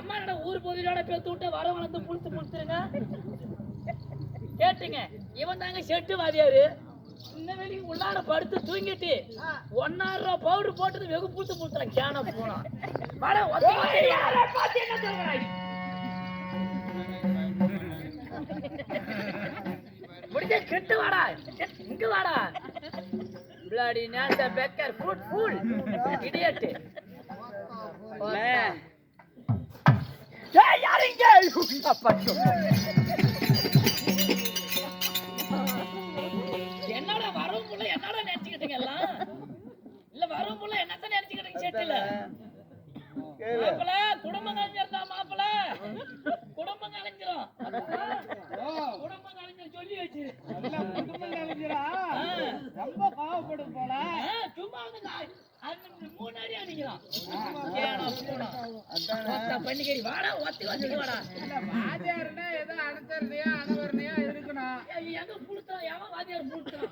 அம்மா என்னடா ஊர் பகுதியோட பேத்து விட்டு வர வளர்ந்து புளுத்து புளுத்துருங்க கேட்டுங்க. இவன் தாங்க செட்டு வாதியாரு சின்ன வெளிக்கு உள்ளாட படுத்து தூங்கிட்டு ஒன்னாயிரம் ரூபாய் பவுடர் போட்டது வெகு புளுத்து புளுத்துறான் கேன போனா. முடிஞ்ச கெட்டு வாடா. இங்க வாடா. பிளாடி நேச பெக்கர் ஃபுட் ஃபுல் இடியட் ஏய் யார் இங்க அப்பா என்னடா வரவும் புள்ள என்னடா நினைச்சுக்கிட்டீங்க எல்லாம்? இல்ல வரவும் புள்ள என்னத்த நினைச்சுக்கிட்டீங்க செட்டில? மாப்பிள குடும்பம் கலைஞர்தான் மாப்பிள? குடும்பம் கலைஞரும் குடும்பம் கலைஞர் சொல்லி வச்சு. ரொம்ப பாவப்படும் போல. சும்மா வந்து பண்ணிக்கடி வாடா ஒத்தி வாடா. வாத்தியாருன்னா ஏதோ அனுசரணையா அனுவரணையா இருக்கணும். எங்க புளுத்தான் எவன் வாத்தியார் புளுத்தான்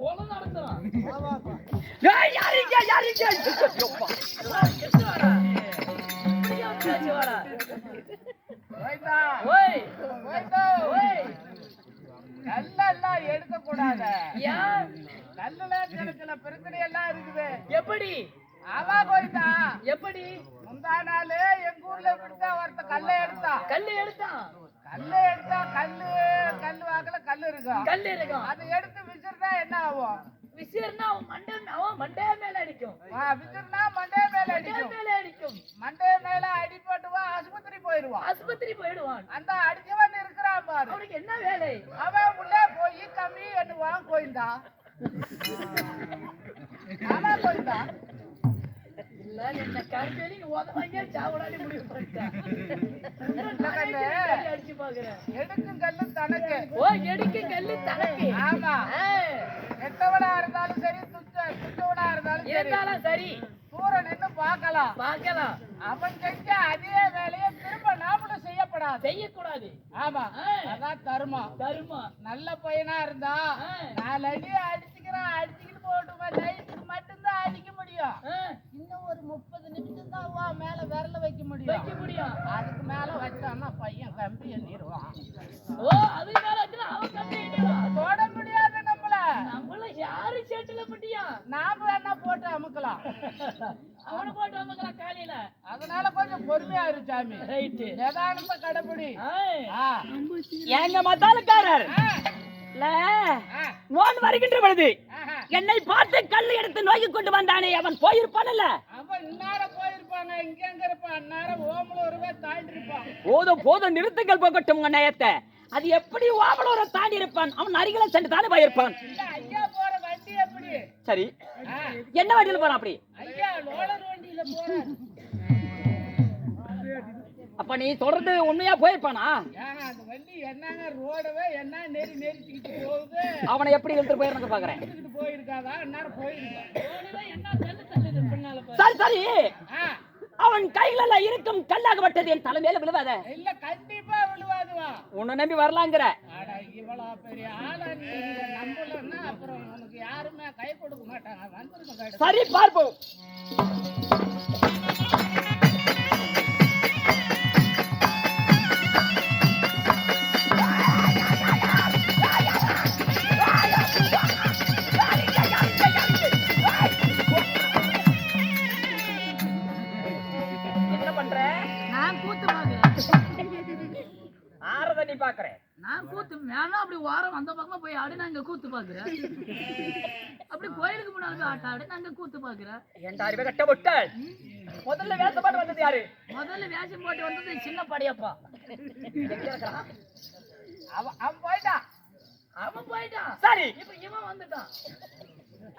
கொலை நடத்துறான். கல்லெல்லாம் எடுக்கக்கூடாது. ஏன்? கல்லுல சில சில பிரச்சனை எல்லாம் இருக்குது. எப்படி? அவா போய்தா எப்படி? முந்தா நாள் எங்க ஊர்ல ஒருத்த கல்லை எடுத்தா. கல்லு எடுத்தான் கல்லை எடுத்தா கல்லு கல்லு வாக்குல கல்லு இருக்கும் கல்லு இருக்கும் அதை எடுத்து விசிறினா என்ன ஆகும்? விசிறுனா அவன் மண்டை அவன் மண்டே மேல அடிக்கும். விசிறினா மண்டே மேல அடிக்கும். மேல அடிக்கும். மண்டே மேல அடி போட்டுவா ஆஸ்பத்திரி போயிருவான் ஆஸ்பத்திரி போயிடுவான். அந்த அடிச்சவன் இருக்கிறான் பாரு. அவனுக்கு என்ன வேலை? அவன் உள்ளே போய் கம்மி என்னுவான் கோயிந்தா. ஆமா கோயிந்தா. இல்ல என்ன இருந்தாலும் சரி. தூர நின்னு பார்க்கலாம். பார்க்கலாம். அவன் செஞ்ச அதே வேலையை திரும்ப நாமளும் செய்யப்படாது. செய்யக்கூடாது. ஆமா. அதான் தருமம். தருமா நல்ல பையனா இருந்தா. நாலு அடி அடிச்சுக்கிறான் அடிச்சுக்கிட்டு போட்டுமா நைட்டுக்கு மட்டும்தான் அடிக்க முடியும். இன்னும் ஒரு முப்பது நிமிஷம் தான் வா மேல விரல வைக்க முடியும். வைக்க முடியும். அதுக்கு மேல வச்சான்னா பையன் கம்பி எண்ணிடுவான். ஓ அது மேல வச்சுனா அவன் கம்பி எண்ணிடுவான். தொட முடியாது நம்மள. நம்மள யாரு சேட்டுல முடியா நாம அமுக்கலாம். அவனை போட்டு வந்துக்கலாம் காலையில. அதனால கொஞ்சம் பொறுமையா இரு சாமி. ரைட்டு. நிதானமா கடைபிடி. ஆ. எங்க ஆ. நோன் வருகின்ற பொழுது ஆஹா. என்னை பார்த்து கல் எடுத்து நோக்கி கொண்டு வந்தானே அவன் போயிருப்பான்ல போதும் போதும் நிறுத்துங்கள் போகட்டும் உங்க நயத்தை. அது எப்படி ஓவலூரை தாண்டி இருப்பான் அவன் அருகில சென்று தானே போயிருப்பான் இல்ல ஐயா போற வண்டி எப்படி சரி. என்ன வண்டியில போறான் அப்படி? ஐயா லோலர் வண்டியில போற அப்ப நீ சொல்றது உண்மையா போயிருப்பானா? ஏங்க அந்த வண்டி என்னங்க ரோடவே என்ன நெறி நெரிச்சுக்கிட்டு போகுது? அவனை எப்படி இழுத்து போயிருக்க பாக்குறேன். சரி. அவன் கையில இருக்கும் கல்லாகப்பட்டது என் தலைமையில விழுவாத. இல்ல கண்டிப்பா உன்னை நம்பி வரலாங்கிற. அட இவ்வளவு நான் அப்படி வாரம் அந்த பக்கமா போய் ஆடு நான் இங்க கூத்து பாக்குறேன். அப்படி கோயிலுக்கு முன்னாடி ஆட்ட ஆடு நாங்க கூத்து பாக்குறேன். ஏன்டா அறிவை கட்ட விட்டாள் முதல்ல வேசப்பாடு வந்தது யாரு? முதல்ல வேஷம் போட்டு வந்தது சின்ன படையப்பா? அவன் அவன் போயிட்டான் அவன் போயிட்டான். சரி. இப்ப இவன் வந்துட்டான்.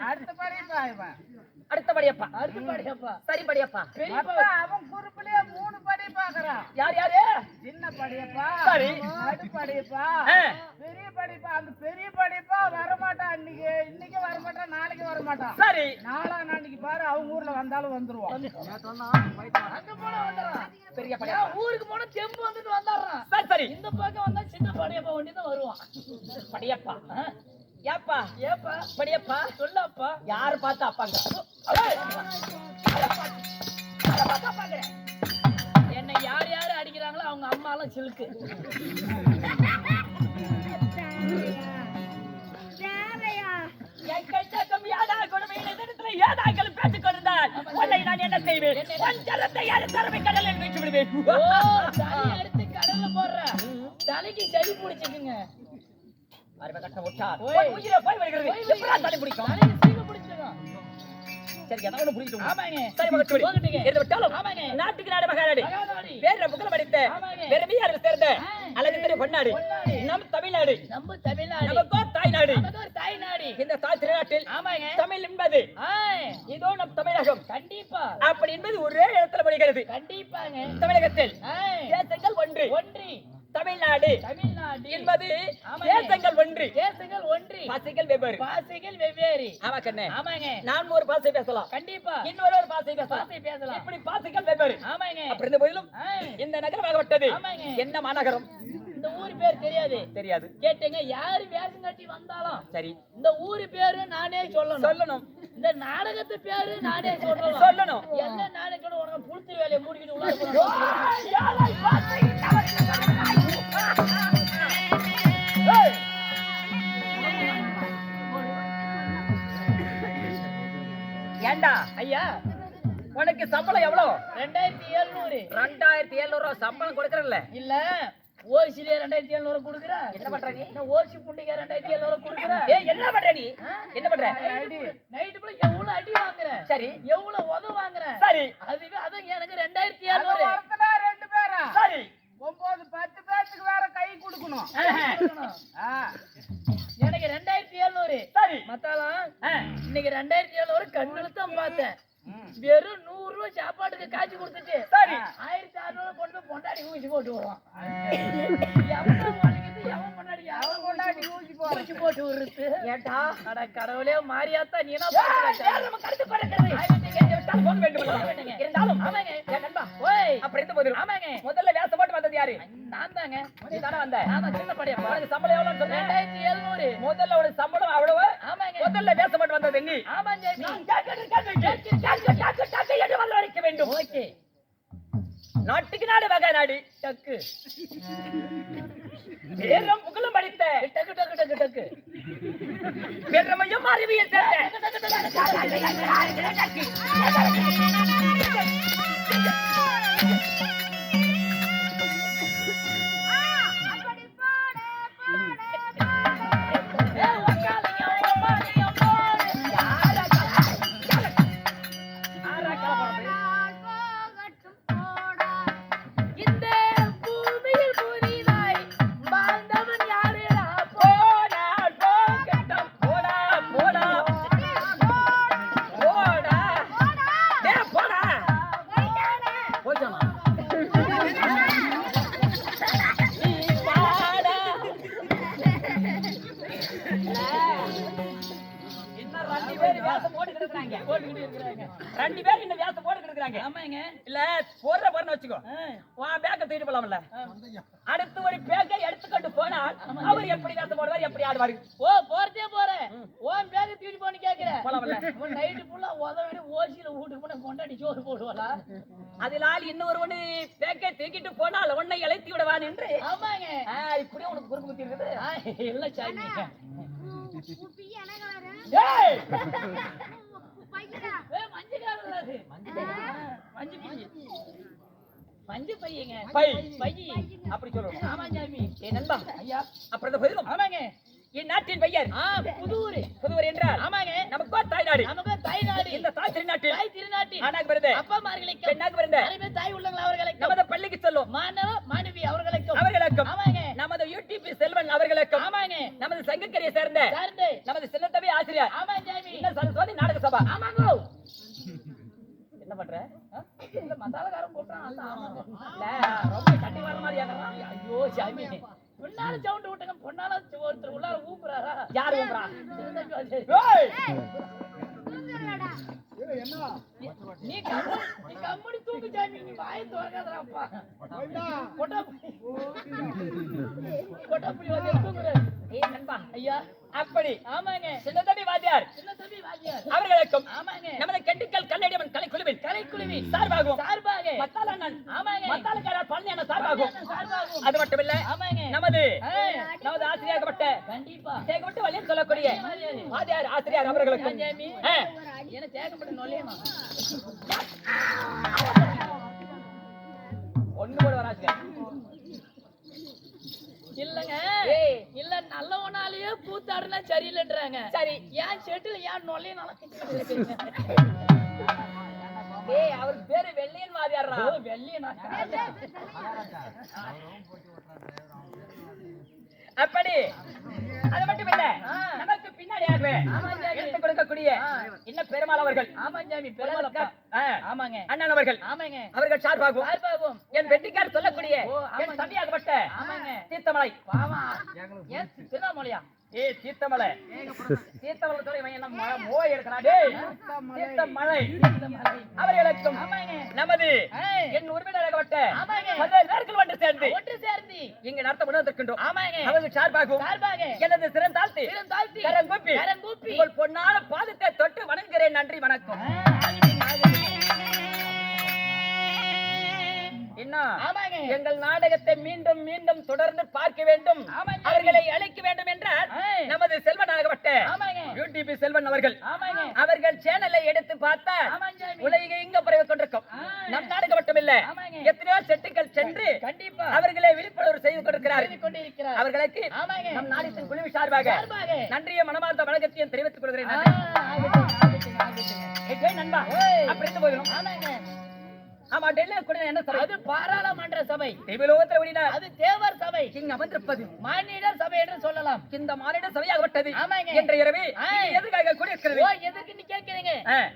அடுத்த படிப்பா இவன் அடுத்த படியப்பா. அடுத்து படியப்பா. சரி படியப்பா. பெரியப்பா அவன் குறுப்புலயே மூணு படி பாக்குறான். யார் யாரு? சின்ன படியப்பா. சரி. நடு படிப்பா ஆ, பெரிய படிப்பா. அந்த பெரிய படிப்பா வரமாட்டான் இன்னைக்கு இன்னைக்கு வரமாட்டான் நாளைக்கு வரமாட்டான் சரி. நாளா நாளைக்கு பாரு அவங்க ஊர்ல வந்தாலும் வந்துருவான். அங்க போனா வந்துடுறான் பெரிய படியப்பா. ஊருக்கு போனா தெம்பு வந்துட்டு வந்துடுறான்? சரி சரி. இந்த பக்கம் வந்தா சின்ன படியப்பா வண்டி தான் வருவான். படியப்பா. ஏப்பா ஏப்பா படியப்பா சொல்லப்பா. யாரு பார்த்தா அப்பாங்க? என்னை யார் யார் அடிக்கிறாங்களோ அவங்க அம்மாலாம் சிலுக்கு. உன்னை நான் என்ன செய்வேன்? உன் ஜலத்தை யாரு தரவை கடலில் வீச்சு விடுவேன்? எடுத்து கடல்ல போடுற. தலைக்கு சளி பிடிச்சிக்குங்க. அறிவை கட்ட விட்டார் ஓய். உன் உயிரை போய் வருகிறது. போய் எப்படா தலை பிடிக்கும்? தலைக்கு சீக்கு பிடிச்சிக்கும் சரி என்ன ஒண்ணு பிடிக்கும் ஆமாங்க. சரி மகத்துவடி போகட்டுங்க. இருந்து விட்டாலும் ஆமாங்க. நாட்டுக்கு நாடு மகாநாடு. மகாநாடி. பேர புகழ் படித்த ஆமாங்க. பெருமையாளர் சேர்ந்த ஆ. அழகு தெரிய பொன்னாடு. பொன்னாடு. நம் தமிழ்நாடு. நம்ம தமிழ்நாடு. நமக்கோ தாய்நாடு. நமக்கு ஒரு தாய் நாடு இந்த தாய் திருநாட்டில் ஆமாங்க. தமிழ் என்பது ஆய், இதோ நம் தமிழகம். கண்டிப்பா. அப்படி என்பது ஒரே இடத்துல முடிகிறது. கண்டிப்பாங்க. தமிழகத்தில் ஆய், தேசங்கள் ஒன்று. ஒன்றி. தமிழ்நாடு. தமிழ்நாடு. என்பது. தேசங்கள் ஒன்று. தேசங்கள் ஒன்றி. பாசைகள் வெவ்வேறு. பாசைகள் வெவ்வேறு. ஆமா கண்ணே ஆமாங்க. நான் ஒரு பாசை பேசலாம். கண்டிப்பா. இன்னொரு ஒரு பாசை பேசலாம். பாசை பேசலாம். இப்படி பாசைகள் வெவ்வேறு. ஆமாங்க. அப்படி இருந்த போதிலும் இந்த நகரமாகப்பட்டது ஆமாங்க. என்ன மாநகரம்? இந்த ஊர் பேர் தெரியாது. தெரியாது. கேட்டேங்க யாரு வேஷம் கட்டி வந்தாலும் சரி. இந்த ஊரு பேரு நானே சொல்லணும். சொல்லணும். இந்த நாடகத்து பேரு நானே சொல்லணும். சொல்லணும். என்ன சொல்ல உனக்கு புளுத்து வேலையை மூடிக்கிட்டு உள்ள! ஏண்டா? ஐயா உனக்கு சம்பளம் எவ்வளவு? ரெண்டாயிரத்தி எழுநூறு. ரெண்டாயிரத்தி எழுநூறு சம்பளம் கொடுக்கறல்ல இல்ல. ஓசிலே ரெண்டாயிரத்தி எழுநூறு கொடுக்குற? என்ன பண்ற நீ? ஓசி புண்டிங்க ரெண்டாயிரத்தி எழுநூறு கொடுக்குற? என்ன பண்ற நீ? என்ன பண்ற? நைட்டு போல எவ்வளவு அடி வாங்குற? சரி. எவ்வளவு உத வாங்குற? சரி. அதுவே அதான் எனக்கு ரெண்டாயிரத்தி எழுநூறு. ரெண்டு பேரா? சரி. ஒன்பது பத்து பேத்துக்கு வேற கை கொடுக்கணும். எனக்கு ரெண்டாயிரத்தி எழுநூறு. சரி. மத்தாலாம் இன்னைக்கு ரெண்டாயிரத்தி எழுநூறு கண்ணுல தான் பார்த்தேன். வெறும் நூறு ரூபாய் சாப்பாட்டுக்கு காய்ச்சி கொடுத்துட்டு ஆயிரத்தி அறுநூறு கொண்டு போய் பொண்டாடி ஊசி போட்டு வருவான். கடவுளே மாரியாத்தா நீ வேண்டும்? இருந்தாலும் முதல்ல வேஷம் போட்டு வந்தது யாரு நான் தாங்க நீ தானே வந்த தான் சின்ன படியப்பா உனக்கு சம்பளம் எவ்வளவு ரெண்டாயிரத்தி எழுநூறு முதல்ல உனக்கு சம்பளம் அவ்வளவு ஆமாங்க முதல்ல வேஷம் போட்டு வந்தது நீ ஆமா கேட்கிற கேள்விக்கு டக்கு, டக்கு, டக்கு என்று பதில் அளிக்க வேண்டும் ஓகே நாட்டுக்கு நாடு வகை நாடு. டக்கு. வேதம் புகழும் படித்த. டக்கு டக்கு டக்கு டக்கு. பெருமையும் அறிவியல் ஏய், ரெண்டு பேர் வேஷம் போட்டு கிடக்குறாங்க போட்டுக்கிட்டு இருக்கிறாங்க. ரெண்டு பேர் இந்த வேஷம் போட்டு கிடக்குறாங்க ஆமாங்க. இல்ல போடுற போறன்னு வச்சுக்கோ. பேக்க தூக்கிட்டு போலாம்ல. அடுத்து ஒரு பேக்கை எடுத்துக்கொண்டு போனால் அவர் எப்படி வேஷம் போடுவார் எப்படி ஆடுவாரு? ஓ போறதே போறேன் ஓன் பேக தூக்கி போன்னு கேக்குற. போலாம்ல. உன் நைட்டு ஃபுல்லா உதவி ஓசியில வீட்டுக்கு போன கொண்டாடி சோறு போடுவாளா? அதனால் இன்னொரு ஒண்ணு பேக்கை தூக்கிட்டு போனால் உன்னை இழைத்து விடுவான் என்று. ஆமாங்க. ஆ, இப்படியும் உனக்கு குறுக்கு இருக்குது. இல்ல சாமி. மஞ்சு பையங்க. பை. பையி. அப்படி சொல்லணும். ஆமா சாமி ஏ நண்பா. ஐயா. அப்புறம் பதிலும். ஆமாங்க. இந்நாட்டின் பெயர் ஆ புதூர். புதுவர் என்றால் ஆமாங்க. நமக்கோ தாய்நாடு. நமக்கு தாய் நாடு இந்த தாய் திருநாட்டில் தாய் திருநாட்டில். ஆணாக பிறந்த அப்பா மார்களுக்கும் பெண்ணாக பிறந்த நிறைய தாய் உள்ளங்கள் அவர்களுக்கும் நமது பள்ளிக்கு செல்லும் மாணவ மாணவி அவர்களுக்கும் அவர்களுக்கும் ஆமாங்க. நமது யூடியூப் செல்வன் அவர்களுக்கும் ஆமாங்க. நமது சங்கக்கரையை சேர்ந்த சார்ந்து. நமது சின்னத்தம்பி ஆசிரியர் ஆமா இன்னும் சரஸ்வதி நாடக சபா. ஆமாங்கோ. என்ன பண்ற? இந்த மசாலாக்காரன் போட்டான் ரொம்ப கட்டி வர மாதிரி. ஐயோ சாமி. பொன்னால சவுண்ட் விட்டுங்க பொன்னால ஒருத்தர் உள்ளார ஊப்புறாரா? யார். ஏய்! நீ கம்மு நீ கம்முனு தூக்கு சாமி. நீ வாயை திறக்காதடாப்பா கொட்டா கொட்டா புளி வந்து தூங்குறாரு ஏய் நண்பா, ஐயா. அப்படி. ஆமாங்க. சின்னத்தம்பி வாத்தியார். சின்ன தம்பி வாத்தியார். அவர்களுக்கும் ஆமாங்க. நமது கெட்டிக்கல் கல்லடியவன் கலைக்குழுவின் கலைக்குழுவி சார்பாகவும் சார்பாக. மத்தால அண்ணன் ஆமாங்க. மத்தாலக்காரர் பழனி அண்ணன் சார்பாகவும் சார்பாகும். அது மட்டுமில்ல ஆமாங்க நமது ஏய், நமது ஆசிரியராகப்பட்ட கண்டிப்பா. தேகப்பட்டு வழியில் சொல்லக்கூடிய வாத்தியார் ஆசிரியர் நொல்லையமா ஒண்ணு கூட வராதுங்க. இல்லங்க. ஏய். இல்ல நல்லவனாலேயே கூத்தாடுனா சரியில்லைன்றாங்க. சரி. ஏன் செட்டுல ஏன் நொல்லையனால ஏய் அவர் பேரு வெள்ளையன் வாத்தியார்ரா வெள்ளியனா அப்படி. அது மட்டும் இல்ல. நமக்கு பின்னாடியாகவே ஆமா, சாமி. எடுத்து கொடுக்கக்கூடிய. இன்ன பெருமாள் அவர்கள்? ஆமா சாமி பெருமாளப்பா ஆ, ஆமாங்க. அண்ணன் அவர்கள். ஆமாங்க. அவர்கள் சார்பாகவும் சார்பாகும் என் வெட்டிக்கார் சொல்லக்கூடிய. என் தம்பியாகப்பட்ட ஆமாங்க. தீர்த்தமலை. பாவா ஏன் திருவண்ணாமலையா? ஏ தீர்த்தமலை. தீர்த்தமலை சொல்லி இவன் மோய் எடுக்கிறான் டேய் தீர்த்தமலை. அவர்களுக்கும் நமது ஏய். என் ஆமாங்க. பதினேழு பேர்கள் வந்து சேர்ந்து இங்கு நடத்த உணர்ந்திருக்கின்றோம் ஆமாங்க. அவர்கள் சார்பாகவும் சார்பாக. எனது சிறந்தாழ்த்து பெருந்தாழ்த்தி கரங்கூப்பி கரங்கூப்பி உங்கள் பொன்னான பாதத்தை தொட்டு வணங்குகிறேன். நன்றி வணக்கம். எங்கள் நாடகத்தை மீண்டும் மீண்டும் தொடர்ந்து பார்க்க வேண்டும். அவர்களை அழைக்க வேண்டும் என்றால். நமது செல்வனாகப்பட்ட ஆமாங்க. யூடியூப் செல்வன் அவர்கள் அவர்கள் சேனலை எடுத்து பார்த்தால் ஆமாங்க. சாமி. உலகை இங்க பரவி கொண்டிருக்கும். நம் நாடகம் மட்டுமில்ல. ஆமாங்க. எத்தனையோ செட்டுகள் சென்று கண்டிப்பா. அவர்களை விழிப்புணர்வு செய்து கொண்டிருக்கிறார். அவர்களுக்கு நம் நாடகத்தின் குழுவி சார்பாக நன்றிய மனமார்ந்த வணக்கத்தையும் தெரிவித்துக் கொள்கிறேன். நண்பா. அப்படி போயிடும் ஆமாங்க. ஆமா டெல்லியில கூட என்ன சபை? அது பாராளுமன்ற சபை. தெய்வலோகத்தில் ஓடினார் அது தேவர் சபை. இங்கு அமர்ந்திருப்பது மானிடர் சபை என்று சொல்லலாம். இந்த மானிட சபையாகப்பட்டது ஆமாங்க. என்ற இரவு ஆ. இங்கு எதற்காக கூடியிருக்கிறது. ஓ எதுக்கு நீ கேட்கிறீங்க.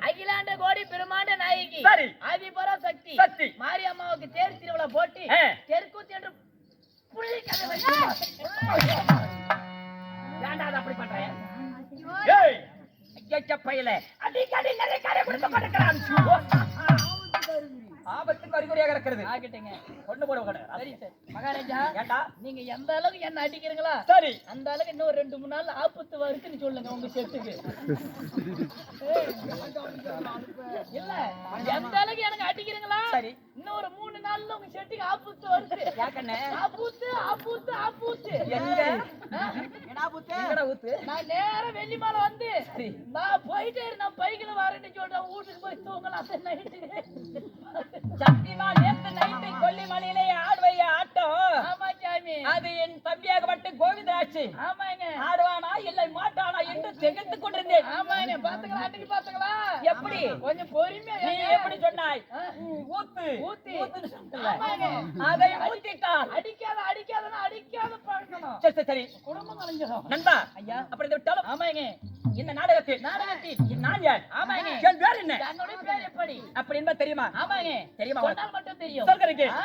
அகிலாண்ட கோடி பெருமாண்ட நாயகி. சரி. ஆதிபரா சக்தி. சக்தி. மாரியம்மாவுக்கு தேர் திருவிழா போட்டி. தெற்கூத்து என்று புள்ளி கதை ஏன்டா அப்படி பண்ற? ஏய் ஐயா பையல. அடிக்கடி நிறைய காரியம் கொடுத்து கொண்டிருக்கிறான். அறிகுறியாக இருக்கிறது ஆகட்டுங்க. கொண்டு போட சரி சார். மகாராஜா ஏண்டா? நீங்க எந்த அளவுக்கு என்ன அடிக்கிறீங்களா சரி. அந்த அளவுக்கு இன்னும் ரெண்டு மூணு நாள் ஆபத்து வருதுன்னு சொல்லுங்க உங்க செட்டுக்கு இல்ல எந்த அளவுக்கு எனக்கு அடிக்கிறீங்களா சரி. இன்னும் ஒரு மூணு நாள்ல உங்க செட்டுக்கு ஆபத்து வருது. ஆபூத்து ஆபூத்து ஆபூத்து. நான் நேரா வெள்ளிமலை வந்து சரி. நான் போயிட்டே நான் பைக்கில வரேன்னு சொல்றேன். வீட்டுக்கு போய் தூங்கலாம். நைட்டு சத்தியமா நேத்து நைட்டு கொல்லிமலையிலே ஆடுவைய ஆட்டம் ஆமா சாமி. அது என் தம்பியாகப்பட்ட கோவிந்தராட்சி ஆமாங்க. ஆடுவானா இல்லை மாட்டானா என்று திகைத்துக் கொண்டிருந்தேன். ஆமாங்க. பாத்துக்கலாம் அன்னைக்கு பாத்துக்கலாம் எப்படி? கொஞ்சம் பொறுமையா நீ. எப்படி சொன்னாய்? ஊத்து. ஊத்தி. அதை அடிக்காத அடிக்காதன்னா அடிக்காத பழக்கணும் சரி சரி, குடும்பம் நண்பா ஐயா. அப்படி இதை விட்டாலும் ஆமாங்க. இந்த நாடகத்தில் நாடகத்தில். நான் யார் ஆமாங்க. என் பேர் என்ன? தன்னுடைய பேர் எப்படி? அப்படி என்பது தெரியுமா? ஆமாங்க. தெரியுமா? மட்டும் தெரியும். சொல்கிறேன்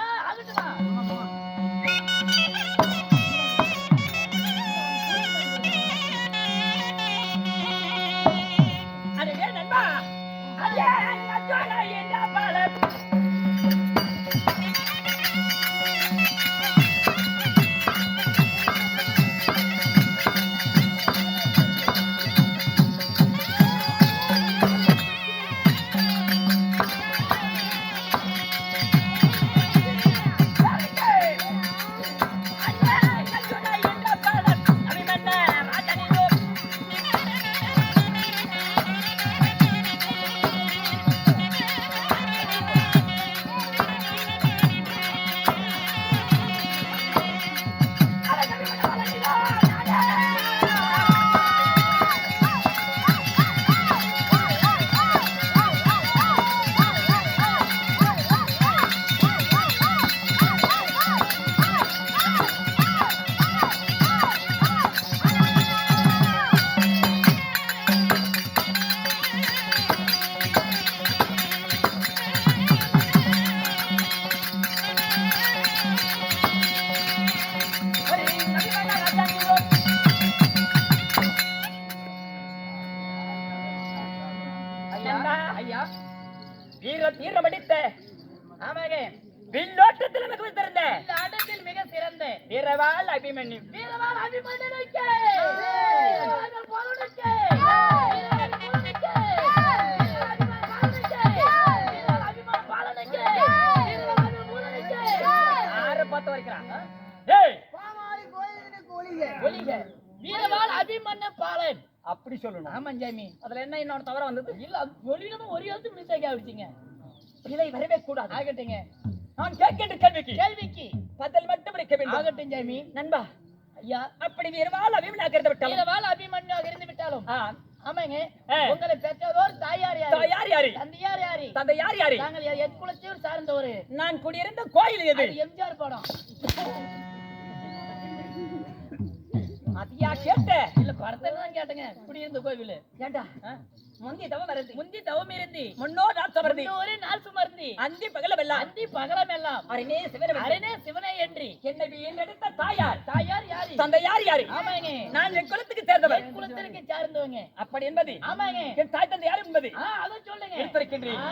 வில்லோட்டத்தில் மிக சிறந்த ஆட்டத்தில் மிக சிறந்த. வீரவாள் அபிமன்யு. வீரவாள் அபிமன்யனுக்கு. வீரவாள் போலனுக்கு வீரவாள் போலனுக்கு வீரவாள் பாலனுக்கு வீரவாள் அபிமன் பாலனுக்கு வீரவாள் போலனுக்கு ஆறு பார்த்து வரைக்கிறான் ஏய் ஒலிக வீரவாள் அபிமன்ய பாலன். அப்படி சொல்லணும். ஆமா ஜாமி அதுல என்ன இன்னொரு தவற வந்தது? இல்ல அது ஒலியில ஒரு எழுத்து மிஸ்டேக் ஆயிடுச்சுங்க இதை வரவே கூடாது ஆகட்டுங்க. நான் கேட்கின்ற கேள்விக்கு. கேள்விக்கு. பதில் மட்டும் அளிக்க வேண்டும். ஆகட்டும் ஜாமி நண்பா. ஐயா. அப்படி வீரவாள் அபிமன்யாக இருந்து விட்டாலும். வீரவாள் அபிமன்யாக இருந்து விட்டாலும். ஆமாங்க. உங்களை பெற்றதோர் தாயார் யாரு? யார் யாரு? தந்தையார் யாரு? தந்தை யார் யாரு? நாங்கள் எத்குலத்தையும் சார்ந்தவர் நான் குடியிருந்த கோயில் எது? எம்ஜிஆர் படம். அதியா கேட்ட. இல்ல படத்துல தான் கேட்டேங்க. இப்படி இருந்த கோவில். ஏண்டா? முந்தி தவம் வருது முந்தி தவம் இருந்து. முன்னோ நாள் வருது ஒரு நாள் சுமர்ந்து. அந்தி பகலவெல்லாம் அந்தி பகலம் எல்லாம். அரணே சிவன அரணே சிவனே என்று என்னை வீணெடுத்த தாயார். தாயார் யாரு? தந்தை யார்? யாரு ஆமாங்க. நான் என் குலத்துக்கு சேர்ந்தவர் குலத்திற்கு சார்ந்தவங்க. அப்படி என்பது ஆமாங்க. என் தாய் தந்தை யார் என்பது ஆ அதை சொல்லுங்க. எடுத்திருக்கின்றேன்.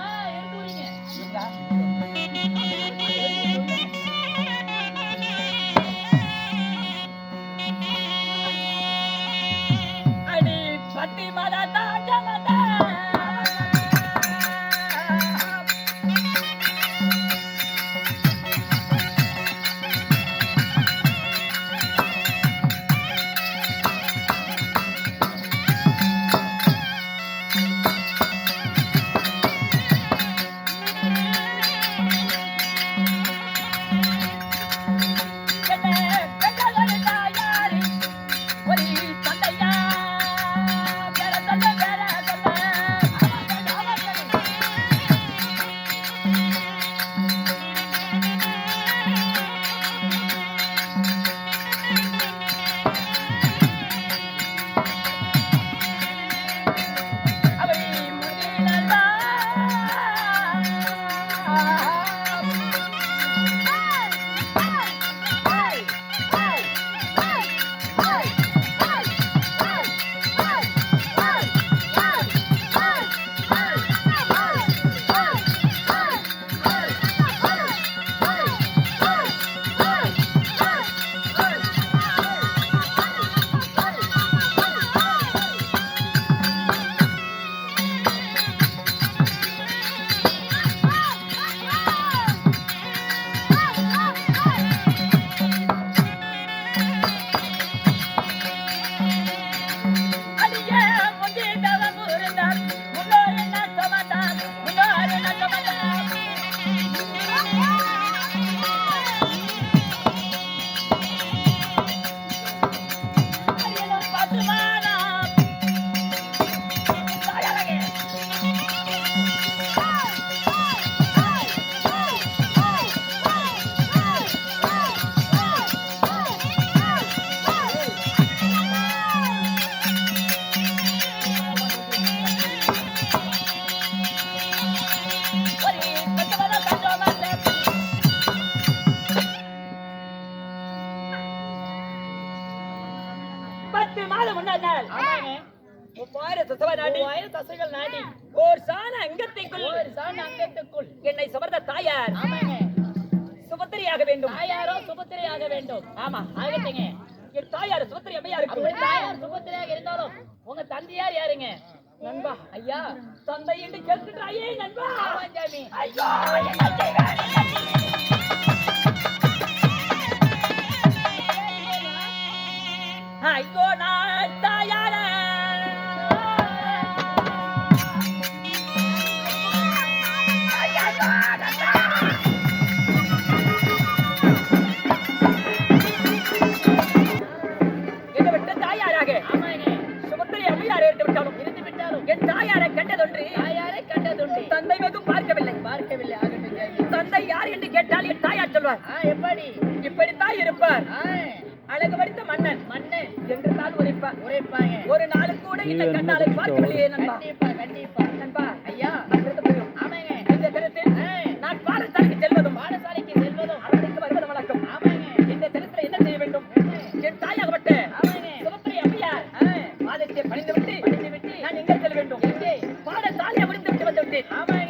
ஆகட்டுங்க என் தாயார் சுபத்திரி அம்மையா அப்படி இருக்கும் தாயார் சுபத்திரையாக இருந்தாலும் உங்க தந்தையார் யாருங்க நண்பா ஐயா தந்தை என்று கேட்கின்றாயே நண்பா சாமி? ஐயோ நான் சாமி தந்தை யார் என்று கேட்டால் என் தாயார் சொல்வார். ஆ எப்படி? இப்படித்தான் இருப்பார். அழகு படித்த மன்னன். மண்ணன் என்று தான் உரைப்பார். உரைப்பாங்க. ஒரு நாள் கூட இந்த கண்ணாலை பார்க்கவில்லையே நண்பா. கண்டிப்பா கண்டிப்பா. நண்பா ஐயா. அங்கிருந்து புரியும். ஆமாங்க. இந்த தினத்தில் ஆ, நான் பாடசாலைக்கு செல்வதும் பாடசாலைக்கு செல்வதும். அரண்மனைக்கு வருவது வழக்கம். ஆமாங்க. இந்த தினத்தில் என்ன செய்ய வேண்டும்? என் தாயாகப்பட்ட ஆமாங்க. சுபத்திரி அம்மையார் பாதத்தை பணிந்து விட்டு நான் எங்கே செல்ல வேண்டும்? எங்கே? பாடசாலையை முடித்து விட்டு வந்து விட்டேன் ஆமாங்க.